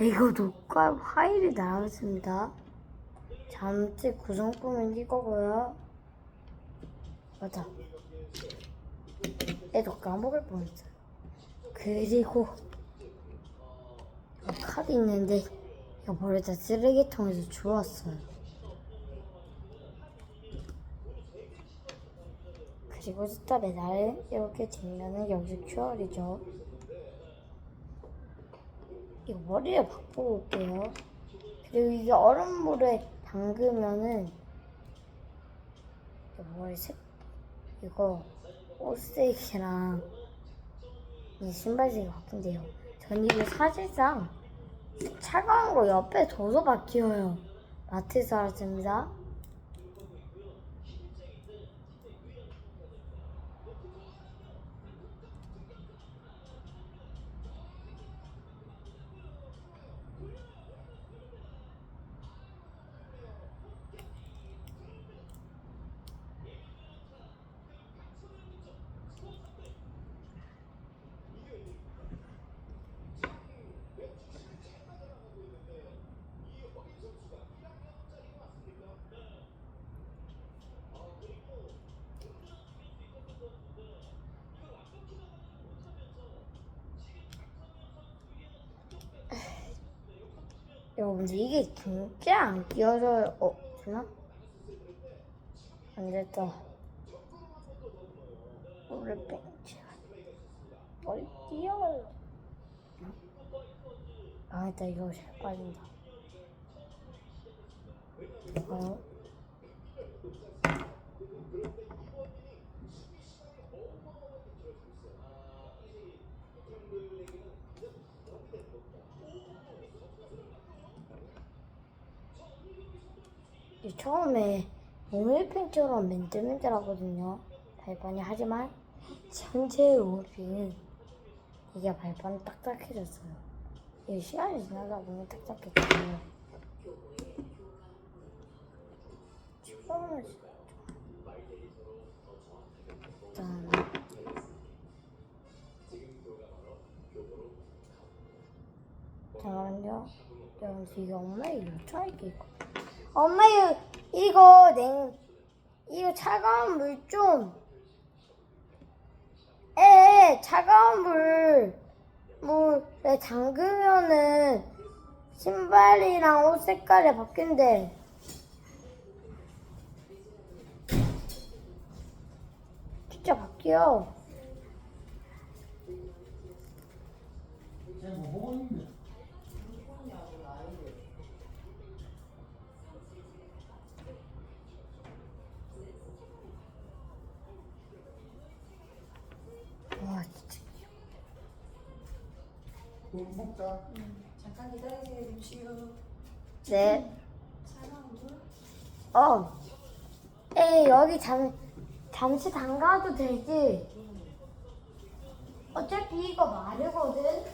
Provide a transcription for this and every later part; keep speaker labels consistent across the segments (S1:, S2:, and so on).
S1: 이거 녹화 파일이 나왔습니다. 잠시 구성품은 이거고요. 맞아. 애도 까먹을 뻔했어요. 그리고 이 카드 있는데 이거 버리다 쓰레기통에서 주웠어요. 그리고 스타 메달 이렇게 뒷면은 역시 큐얼이죠. 이거 머리를 바꾸고 올게요. 그리고 이게 얼음물에 담그면은 머리 색 이거 옷색이랑 이 신발색이 바뀐대요. 전 이거 사실상 차가운 거 옆에 둬서 바뀌어요. 마트에서 알았습니다. 여러분들 이게 진짜 안 끼워져요. 어, 되나? 안 됐다. 오늘 벤치. 머리 띄어요. 아, 일단 이거 잘 빠진다. 어? 이 처음에 오일팬처럼 맨들맨들하거든요. 발판이 하지만 현재 오일팬은 이게 발판이 딱딱해졌어요. 이 시간이 지나다 보니 딱딱해졌어요. 처음에 일단 잠깐만요. 여러분 이게 엄마의 요차이게 있고. 엄마 이거 이거 냉 이거 차가운 물 좀. 에 차가운 물 물에 담그면은 신발이랑 옷 색깔이 바뀐대. 진짜 바뀌어. 어. 에 여기 잠 잠시 담가도 되지. 어차피 이거 마르거든.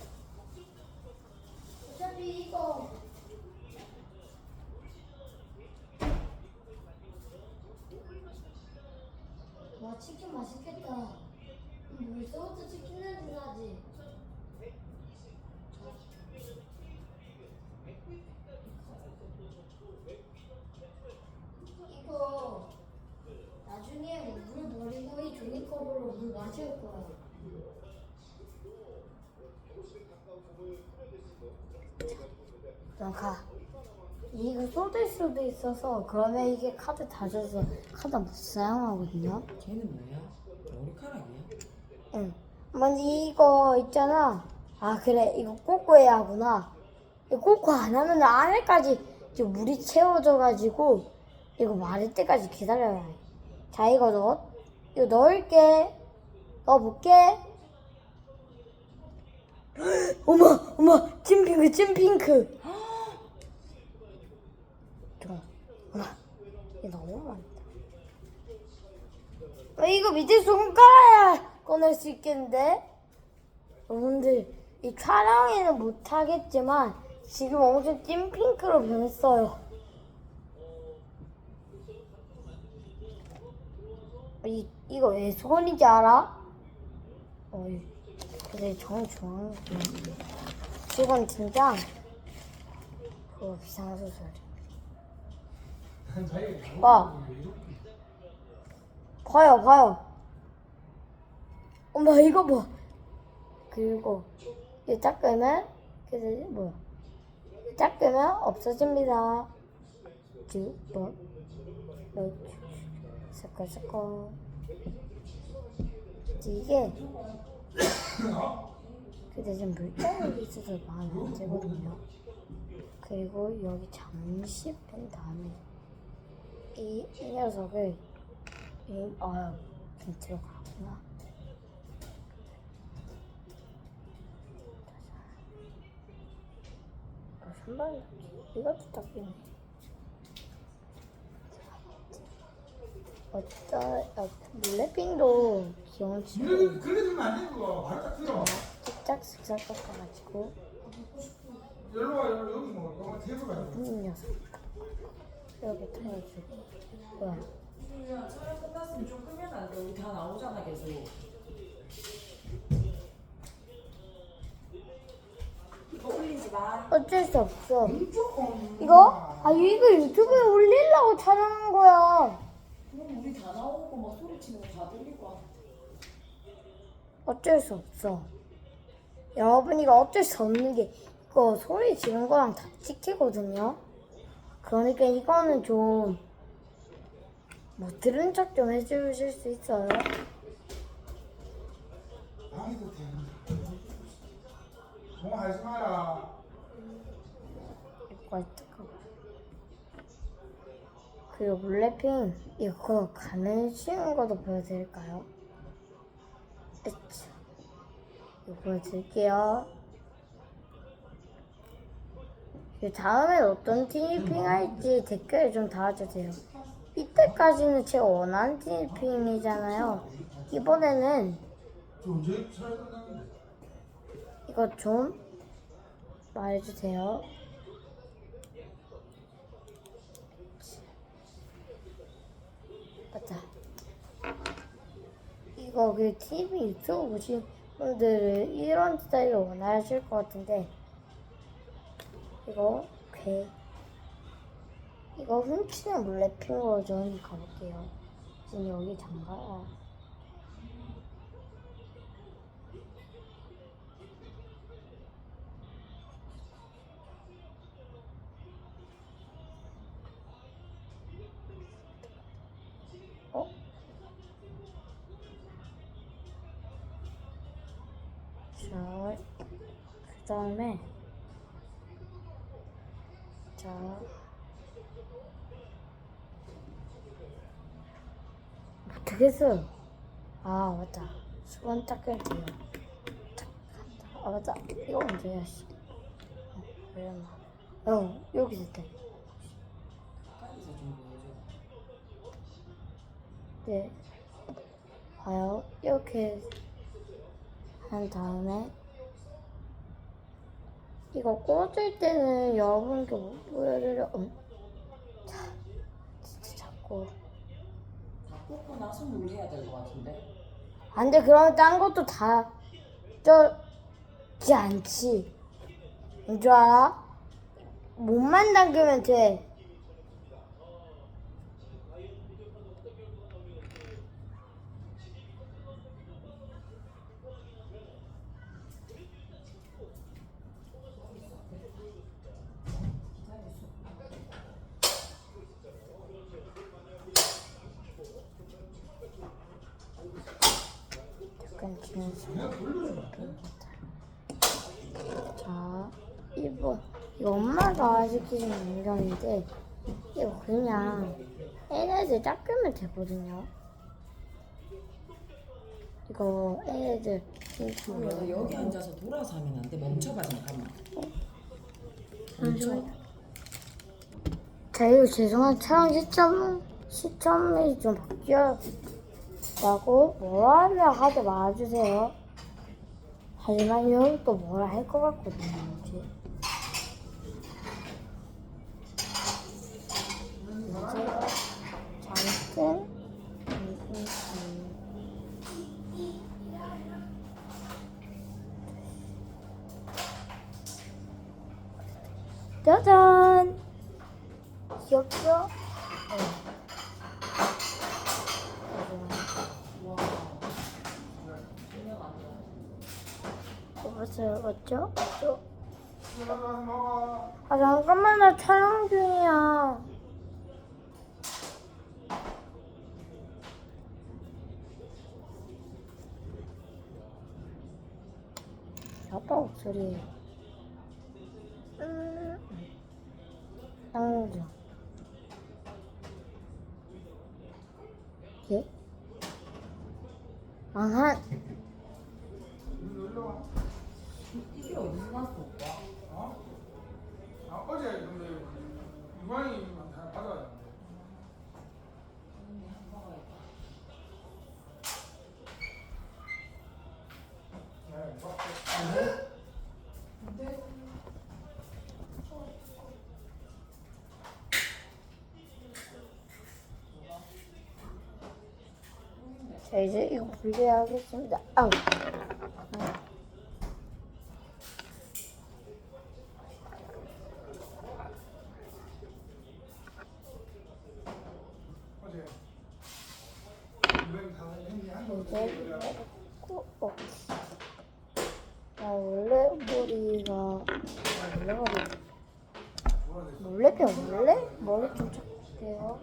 S1: 어차피 이거. 와 치킨 맛있겠다. 벌써부터 치킨 가. 이거 쏟을 수도 있어서 그러면 이게 카드 다 져서 카드 못 사용하거든요.
S2: 걔는 뭐야? 머리카락이야?
S1: 응. 먼저 이거 있잖아. 아 그래 이거 꼬꼬 해야 하구나. 이거 꼬꼬 안 하면 안에까지 이제 물이 채워져가지고 이거 마를 때까지 기다려야 해. 자 이거 넣어. 이거 넣을게. 넣어볼게. 어머 어머 찐핑크 찐핑크. 잠깐. 어머 이거 너무 많다. 어, 이거 밑에 손 깔아야 꺼낼 수 있겠는데? 여러분들, 이 촬영에는 못하겠지만, 지금 엄청 찐 핑크로 변했어요. 이, 이거 왜 손인지 알아? 어이, 근데 정 중앙 직원 진짜 그거 비상수술.
S3: 자
S1: 와. 봐요, 봐요. 엄마 이거 봐. 그리고 이 닦으면 그래서 뭐야? 이 닦으면 없어집니다. 쭉 뭐? 뭐? 섞어 섞어. 이게 근데 좀 물자국이 있어서 마음에 안 들거든요. 그리고 여기 잠시 뺀 다음에 이, 이 녀석을 이, 아, 좀 들어가구나. 아, 신발 이것도 닦이네. 어따, 아, 물레핑도 귀여운지
S3: 그래 그래 주면 안 되는 거 바로 딱 들어.
S1: 쓱싹쓱싹 깎아가지고
S3: 여기로 와 여기 뭐 테이블 가야 돼.
S1: 이 녀석 여기 털어주고 뭐야
S2: 야, 촬영 끝났으면 좀 끄면 안 돼? 우리 다 나오잖아 계속. 이거 올리지 마.
S1: 어쩔 수 없어. 이거? 아 이거 유튜브에 올리려고 촬영한 거야
S2: 그럼 우리 다 나오고 막 소리 치는 거 다 들릴 것 같아.
S1: 어쩔 수 없어 여러분 이거 어쩔 수 없는 게 이거 소리 지른 거랑 다 찍히거든요 그러니까 이거는 좀 뭐 들은 척 좀 해주실 수 있어요?
S3: 방해도 돼. 공하지 마라.
S1: 이거 어떡하고 그리고 물레핑 이거 가면 쉬운 것도 보여드릴까요? 으쌰. 이거 보여드릴게요 그 다음에 어떤 티니핑 할지 댓글 좀 달아주세요 이때까지는 제가 원하는 이번에는
S3: 저 언제 촬영 끝났는데?
S1: 이거 좀 말해주세요. 맞다. 이거 그 TV 유튜브 보신 분들은 이런 스타일을 원하실 것 같은데 이거 괴 이거 훔치는 물레핑 버전 가볼게요. 지금 여기 잠가요. 어? 자, 그 다음에 자 했어요? 아 맞다 수건 닦을 때요 탁, 한다. 아 맞다 이거 언제 해야 씨 어, 어 여기
S2: 보여줘.
S1: 네. 봐요. 이렇게 한 다음에 이거 꽂을 때는 여러분께 못 보여드려. 음. 자꾸.
S2: 다 꽂고 나서 물 해야 될 것 같은데.
S1: 안 돼. 그러면 딴 것도 다 쪄지 않지. 뭔줄 알아? 몸만 담그면 돼. 자, 이거, 이거 엄마가 시키신 영상인데, 이거 그냥 얘네들 닦으면 되거든요. 이거 얘네들
S2: 그러면 여기 앉아서 돌아서 하면 안 돼. 멈춰봐 잠깐만.
S1: 잠시만요. 자, 이거 죄송한 촬영 시점, 시점이 좀 바뀌 었다고 뭐라 하면 하지 말아주세요. 하지만 이건 또 뭐라 할 것 같거든요, 이제. 잠깐 짜잔! 귀엽죠?
S2: 돼.
S1: 뽑았어요, 맞죠? 맞죠? 아 잠깐만 나 촬영 중이야. 아빠 목소리. 음. 쌍주. 예? 아한. 자 이제 이거 분리하겠습니다. 아펴 원래 머리 좀 잡을게요.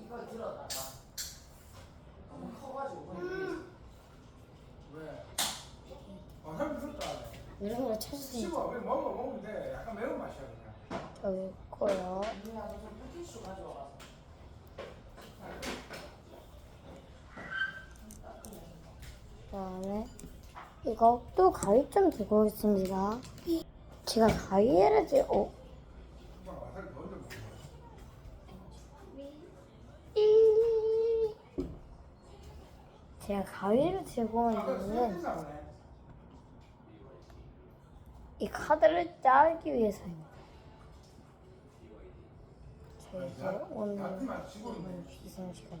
S2: 이걸 들어다가 너무 커가지고
S3: 왜? 어, 형 무섭다.
S1: 이런 거 찾으세요.
S3: 씹어. 그냥 먹어 먹으면 돼. 약간 매운 맛이야 그냥.
S2: 물티슈 가져와서
S1: 그다음에 이거 또 가위 좀 들고 있습니다. 제가 가위를 들 어.
S3: 그냥 와사비 더 얹어 먹어.
S1: 이- 제가 가위를 들고 온
S3: 아까
S1: 이유는
S3: 쓰레기 나오네.
S1: 이 카드를 짜기 위해서입니다. 저 이제 오늘
S3: 야트만 치고 있네.
S1: 이번 비상 시간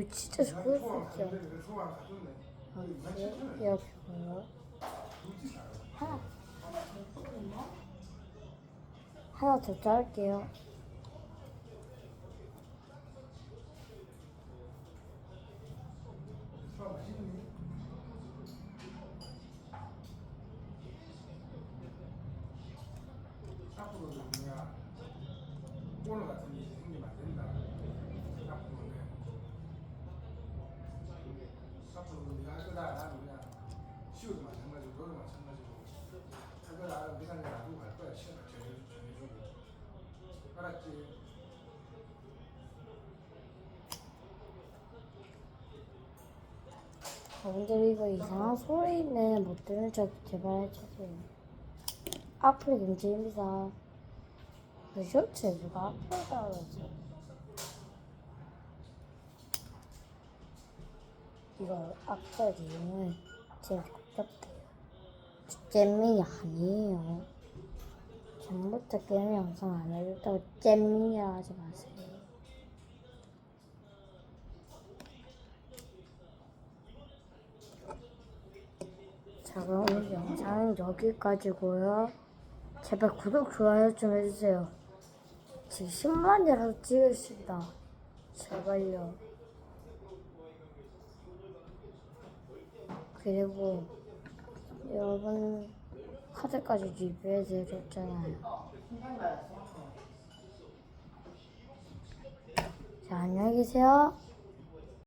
S1: 이거 진짜 좋을. 이렇게 이렇게 보여.
S3: 굳이 잘.
S1: 하나 하나 더
S3: 그냥 오늘 같은 알았지?
S1: 여러분들 이거 이상한 소리는 못 들은 척 제발 해주세요. 악플 금지입니다. 그 쇼츠에 누가 악플 달아줘. 이거 악플 내용을 제가 답답해요. 잼민이 아니에요. 전부터 게임 영상 안 해줬다고 잼민이라 하지 마세요. 자 그럼 오늘 영상은 여기까지고요. 제발 구독, 좋아요 좀 해주세요. 지금 10만이라도 찍으십니다. 제발요. 그리고 여러분 카드까지 리뷰해드렸잖아요. 자, 안녕히 계세요.